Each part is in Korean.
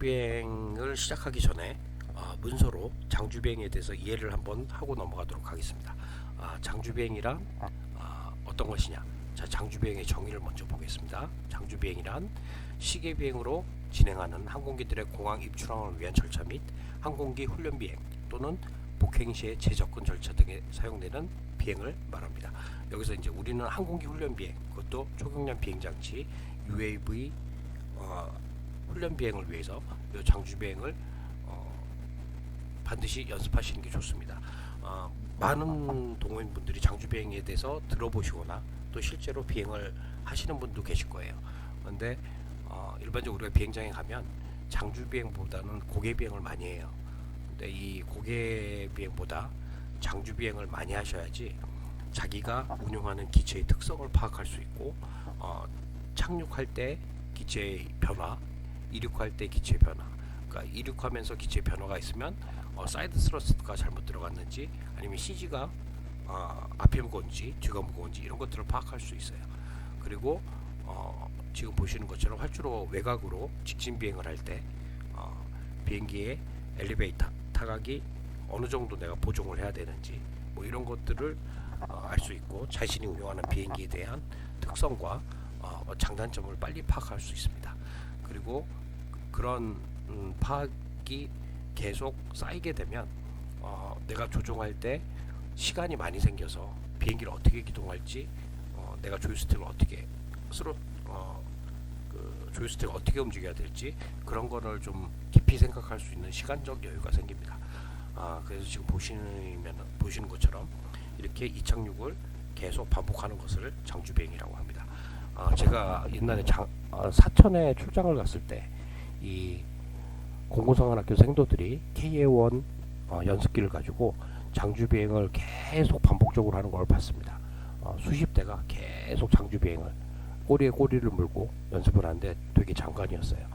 장주비행을 시작하기 전에 아, 문서로 장주비행에 대해서 이해를 한번 하고 넘어가도록 하겠습니다. 아, 장주비행이란 아, 어떤 것이냐? 자, 장주비행의 정의를 먼저 보겠습니다. 장주비행이란 시계 비행으로 진행하는 항공기들의 공항 입출항을 위한 절차 및 항공기 훈련 비행 또는 복행 시의 재접근 절차 등에 사용되는 비행을 말합니다. 여기서 이제 우리는 항공기 훈련 비행, 그것도 초경량 비행 장치 UAV 어, 훈련 비행을 위해서 이 장주 비행을 어, 반드시 연습하시는 게 좋습니다. 어, 많은 동호인분들이 장주 비행에 대해서 들어보시거나 또 실제로 비행을 하시는 분도 계실 거예요. 그런데 어, 일반적으로 우리가 비행장에 가면 장주 비행보다는 고개 비행을 많이 해요. 근데 이 고개 비행보다 장주 비행을 많이 하셔야지 자기가 운용하는 기체의 특성을 파악할 수 있고 어, 착륙할 때 기체의 변화, 이륙할 때 기체 변화. 그러니까 이륙하면서 기체 변화가 있으면 어, 사이드 스러스트가 잘못 들어갔는지 아니면 CG가 어, 앞에 무거운지 뒤가 무거운지 이런 것들을 파악할 수 있어요. 그리고 어, 지금 보시는 것처럼 활주로 외곽으로 직진 비행을 할때 어, 비행기의 엘리베이터 타각이 어느 정도 내가 보정을 해야 되는지 뭐 이런 것들을 어, 알수 있고 자신이 운영하는 비행기에 대한 특성과 어, 장단점을 빨리 파악할 수 있습니다. 그리고 그런 음, 파악이 계속 쌓이게 되면 어, 내가 조종할 때 시간이 많이 생겨서 비행기를 어떻게 기동할지 어, 내가 조이스틱을 어떻게 스로 어, 그 조이스틱을 어떻게 움직여야 될지 그런 거를 좀 깊이 생각할 수 있는 시간적 여유가 생깁니다. 아, 그래서 지금 보시면 보시는 것처럼 이렇게 이착륙을 계속 반복하는 것을 장주 비행이라고 합니다. 아, 제가 옛날에 장, 아, 사천에 출장을 갔을 때 이 공군상관학교 생도들이 KA1 어, 연습기를 가지고 장주 비행을 계속 반복적으로 하는 걸 봤습니다. 어, 수십 대가 계속 장주 비행을 꼬리에 꼬리를 물고 연습을 하는데 되게 장관이었어요.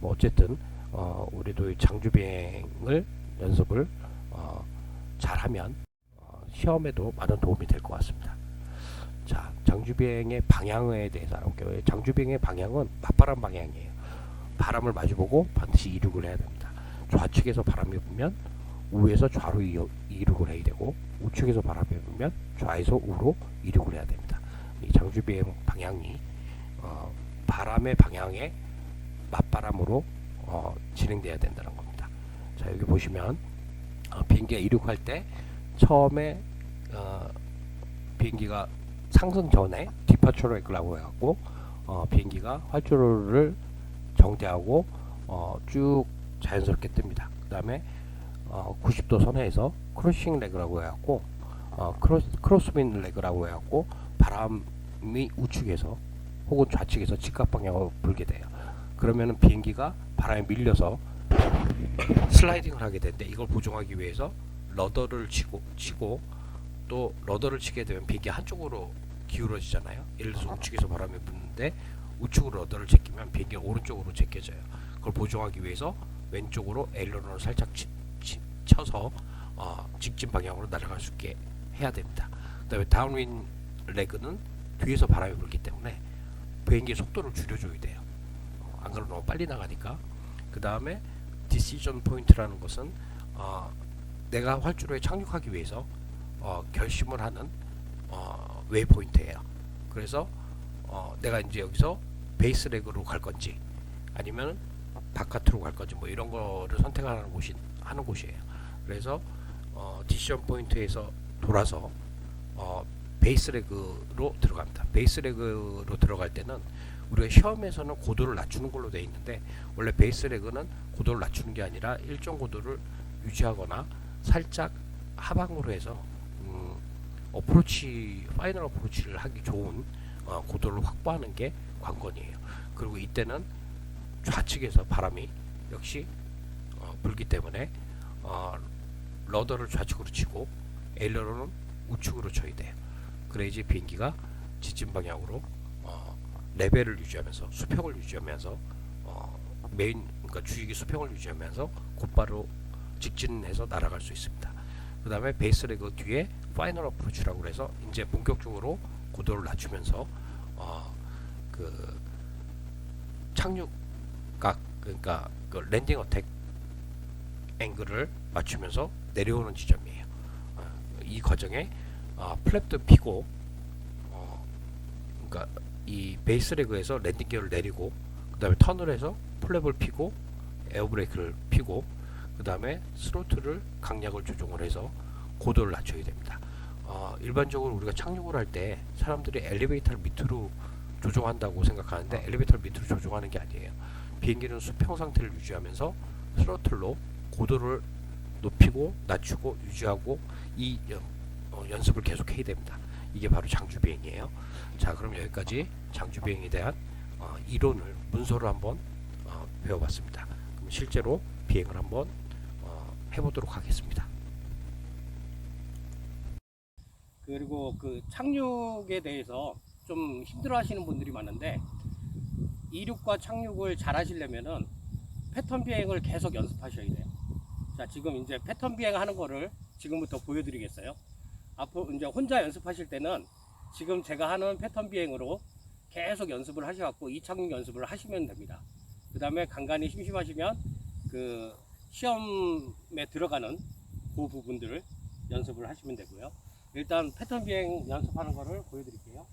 뭐 어쨌든 어, 우리도 이 장주 비행을 연습을 어, 잘하면 어, 시험에도 많은 도움이 될 것 같습니다. 자, 장주 비행의 방향에 대해서 알아볼게요. 장주 비행의 방향은 맞바람 방향이에요. 바람을 마주보고 반드시 이륙을 해야 됩니다. 좌측에서 바람이 불면 우에서 좌로 이- 이륙을 해야 되고 우측에서 바람이 불면 좌에서 우로 이륙을 해야 됩니다. 이 장주 비행 방향이 어, 바람의 방향에 맞바람으로 어, 진행돼야 된다는 겁니다. 자 여기 보시면 어, 비행기가 이륙할 때 처음에 어, 비행기가 상승 전에 디파처 레그라고 해갖고 어, 비행기가 활주로를 정대하고 어, 쭉 자연스럽게 뜹니다. 그 다음에 어, 90도 선에서 크로싱 레그라고 해갖고 어, 크로스, 크로스빈 레그라고 해갖고 바람이 우측에서 혹은 좌측에서 직각 방향으로 불게 돼요. 그러면은 비행기가 바람에 밀려서 슬라이딩을 하게 되는데 이걸 보정하기 위해서 러더를 치고 치고 또 러더를 치게 되면 비행기 한쪽으로 기울어지잖아요. 예를 들어서 우측에서 바람이 부는데 우측으로 러더를 제끼면 비행기가 오른쪽으로 제껴져요. 그걸 보정하기 위해서 왼쪽으로 에일러런을 살짝 치, 치, 쳐서 어, 직진 방향으로 날아갈 수 있게 해야 됩니다. 그 다음에 다운윈 레그는 뒤에서 바람이 불기 때문에 비행기의 속도를 줄여줘야 돼요. 어, 안 그러면 너무 빨리 나가니까. 그 다음에 디시전 포인트라는 것은 어, 내가 활주로에 착륙하기 위해서 어, 결심을 하는 어, 웨이 포인트예요. 그래서 어, 내가 이제 여기서 베이스 레그로 갈 건지 아니면 바깥으로 갈 건지 뭐 이런 거를 선택하는 곳이 하는 곳이에요. 그래서 어, 디시전 포인트에서 돌아서 어, 베이스 레그로 들어갑니다. 베이스 레그로 들어갈 때는 우리가 시험에서는 고도를 낮추는 걸로 되어 있는데 원래 베이스 레그는 고도를 낮추는 게 아니라 일정 고도를 유지하거나 살짝 하방으로 해서 음, 어프로치 파이널 어프로치를 하기 좋은 어, 고도를 확보하는 게 관건이에요. 그리고 이때는 좌측에서 바람이 역시 어, 불기 때문에 어, 러더를 좌측으로 치고 에일러론은 우측으로 쳐야 돼요. 그래야지 비행기가 지진 방향으로 어, 레벨을 유지하면서 수평을 유지하면서 어, 메인 그러니까 주익의 수평을 유지하면서 곧바로 직진해서 날아갈 수 있습니다. 그 다음에 베이스 레그 뒤에 파이널 어프로치라고 해서 이제 본격적으로 고도를 낮추면서 어, 그 착륙각 그러니까 그 랜딩 어택 앵글을 맞추면서 내려오는 지점이에요. 어, 이 과정에 어, 플랩도 피고 어, 그러니까 이 베이스 레그에서 랜딩 기어를 내리고 그 다음에 턴을 해서 플랩을 피고 에어브레이크를 피고 그 다음에 스로틀을 강약을 조정을 해서 고도를 낮춰야 됩니다. 어, 일반적으로 우리가 착륙을 할 때 사람들이 엘리베이터를 밑으로 조종한다고 생각하는데 엘리베이터를 밑으로 조종하는 게 아니에요. 비행기는 수평 상태를 유지하면서 스로틀로 고도를 높이고 낮추고 유지하고 이 연, 어, 연습을 계속 해야 됩니다. 이게 바로 장주 비행이에요. 자, 그럼 여기까지 장주 비행에 대한 어, 이론을 문서로 한번 어, 배워봤습니다. 그럼 실제로 비행을 한번 어, 해보도록 하겠습니다. 그리고 그 착륙에 대해서 좀 힘들어 하시는 분들이 많은데 이륙과 착륙을 잘 하시려면은 패턴 비행을 계속 연습하셔야 돼요. 자, 지금 이제 패턴 비행 하는 거를 지금부터 보여드리겠어요. 앞으로 이제 혼자 연습하실 때는 지금 제가 하는 패턴 비행으로 계속 연습을 하셔갖고 이 착륙 연습을 하시면 됩니다. 그 다음에 간간히 심심하시면 그 시험에 들어가는 그 부분들을 연습을 하시면 되고요. 일단 패턴 비행 연습하는 거를 보여드릴게요.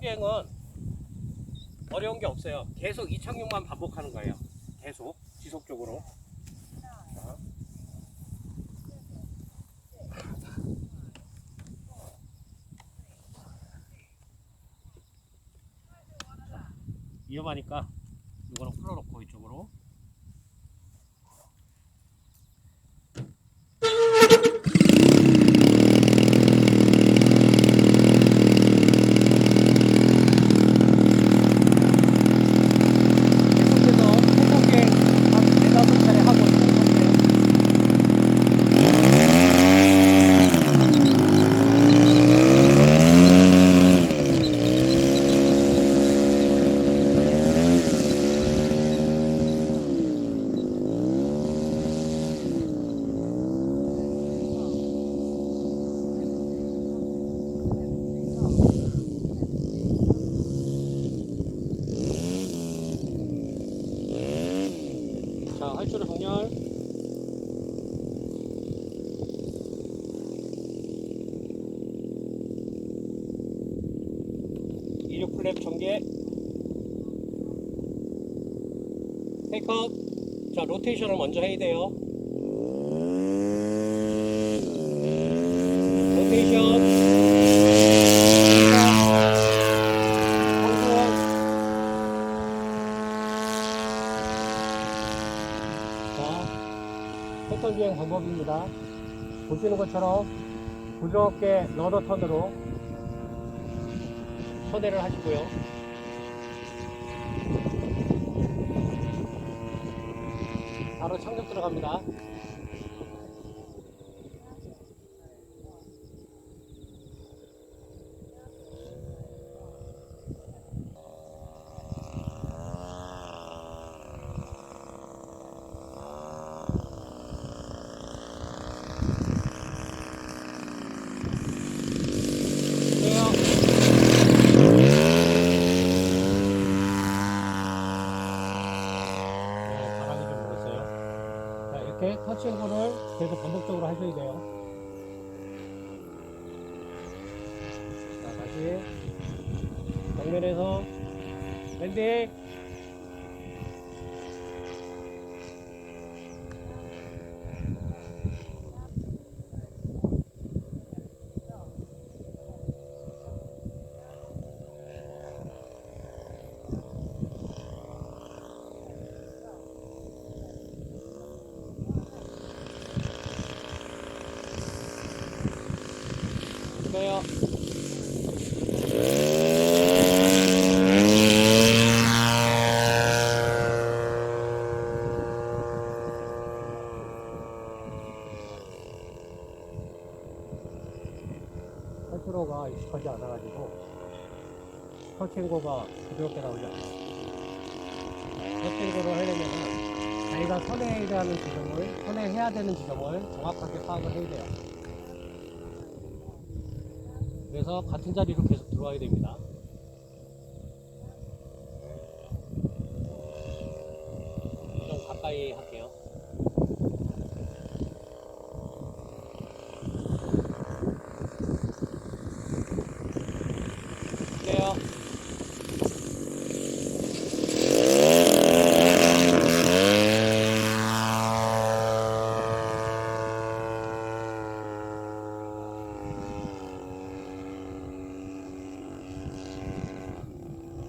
비행은 어려운 게 없어요. 계속 이 착륙만 반복하는 거예요. 계속 지속적으로. 자. 위험하니까 이거는 풀어놓고 이쪽으로 계속해서 행복에 한 네다섯 차례 하고 있는 건데 자, 활주로 정렬. 이륙 플랩 전개. 테이크업. 자, 로테이션을 먼저 해야 돼요. 로테이션. 비행 방법입니다. 보시는 것처럼 부드럽게 러더 턴으로 선회를 하시고요. 바로 착륙 들어갑니다. 그래요. 네, 바람이 좀 불었어요. 자, 이렇게 터치앤고를 계속 반복적으로 하셔야 돼요. 자, 다시 정면에서 랜딩. 이거요. 익숙하지 않아가지고 터치앤고가 부드럽게 나오지 않아요. 터치앤고를 하려면은 저희가 선회해야 하는 지점을, 선회해야 되는 지점을 정확하게 파악을 해야 돼요. 그래서 같은 자리로 계속 들어와야 됩니다. 좀 가까이 할게요.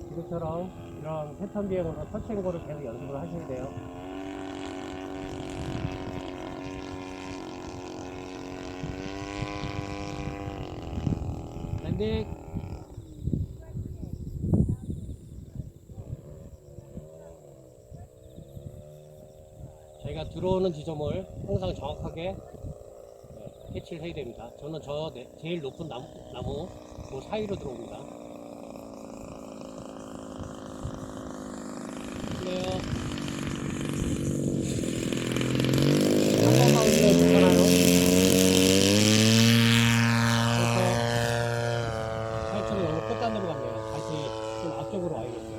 지금처럼 패턴 비행으로 터치앤고를 계속 연습을 하셔야 돼요. 랜딩. 저희가 들어오는 지점을 항상 정확하게 네, 캐치를 해야 됩니다. 저는 저 네- 제일 높은 나무, 나무 그 사이로 들어옵니다. 그래요. 한 번만 올리면 괜찮아요. 그래서 살짝이 너무 끝단으로 갔네요. 다시 좀 앞쪽으로 와야겠어요.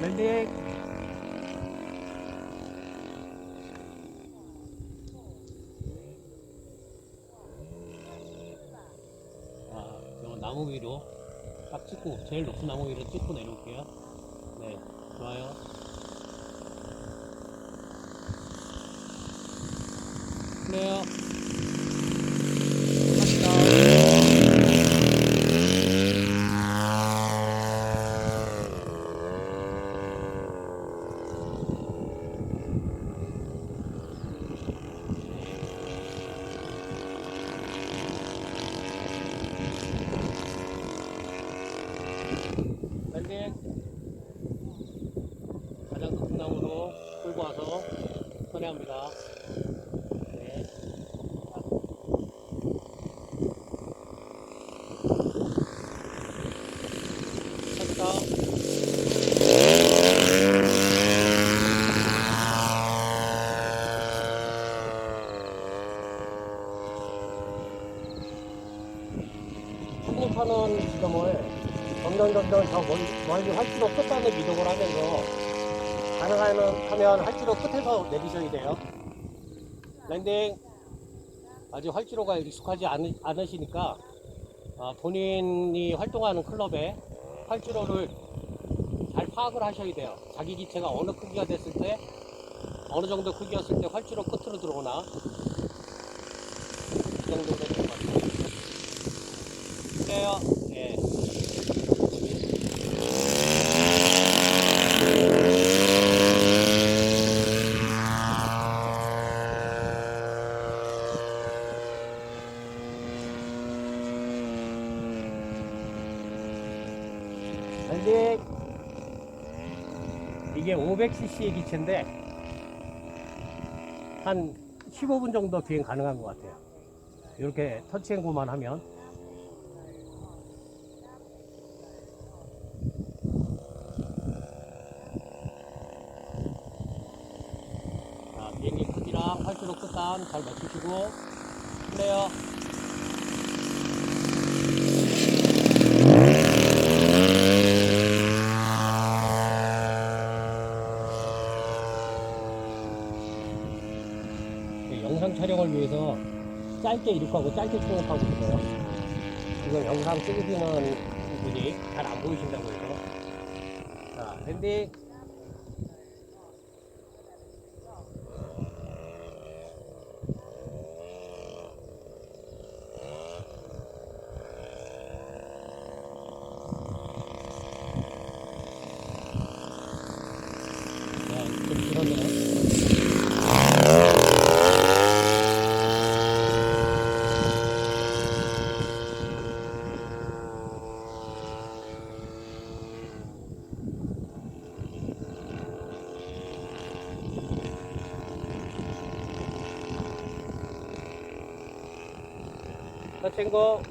랜딩. 아, 저 나무 위로 딱 찍고 제일 높은 나무 위로 찍고 내려올게요. 네, 좋아요. 그래요. 갑시다. 랜딩. 가장 높은 나무로 끌고 와서 선회합니다. 네. 갑시다. 착륙하는 지점을 점점 점점 저 멀- 멀리 활주로 끝단에 이동을 하면서 가능하면 하면 활주로 끝에서 내리셔야 돼요. 랜딩 아직 활주로가 익숙하지 않으, 않으시니까 아, 본인이 활동하는 클럽에 활주로를 잘 파악을 하셔야 돼요. 자기 기체가 어느 크기가 됐을 때 어느 정도 크기였을 때 활주로 끝으로 들어오나 이 정도 되는 것 같아요. 그래요. 예. 랜딩 이게 500cc의 기체인데 한 15분 정도 비행 가능한 것 같아요. 이렇게 터치앤고만 하면. 자, 비행기 크기랑 활주로 끝단 잘 맞추시고. 플레이어 네, 위해서 짧게 이륙하고 짧게 통역하고 있어요. 지금 영상 찍으시는 분이 잘 안 보이신다고 해서. 자, 랜딩. 자, 좀 길었네요. 자, 친구.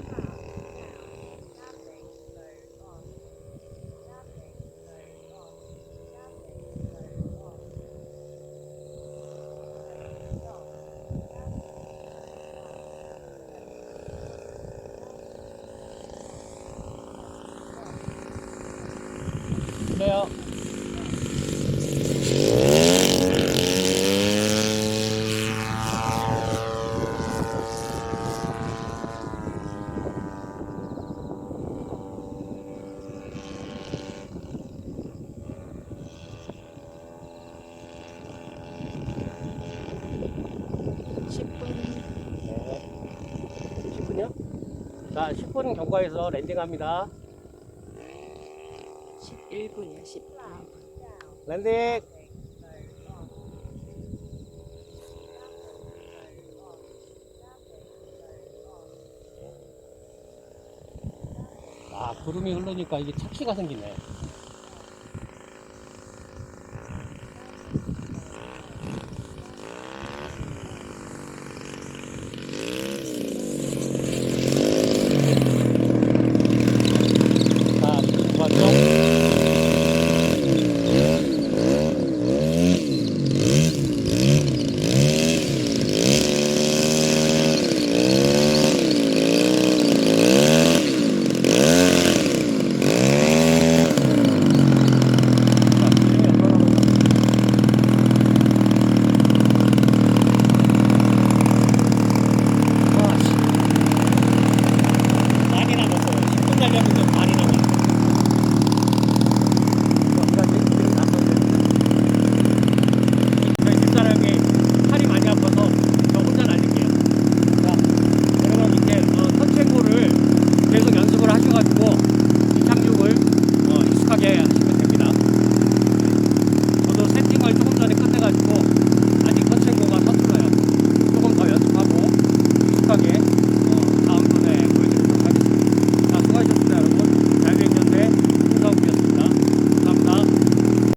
10분. 네. 10분요? 자, 10분 경과에서 랜딩합니다. 11분이야, 11분. 랜딩! 아, 구름이 흐르니까 이게 차키가 생기네.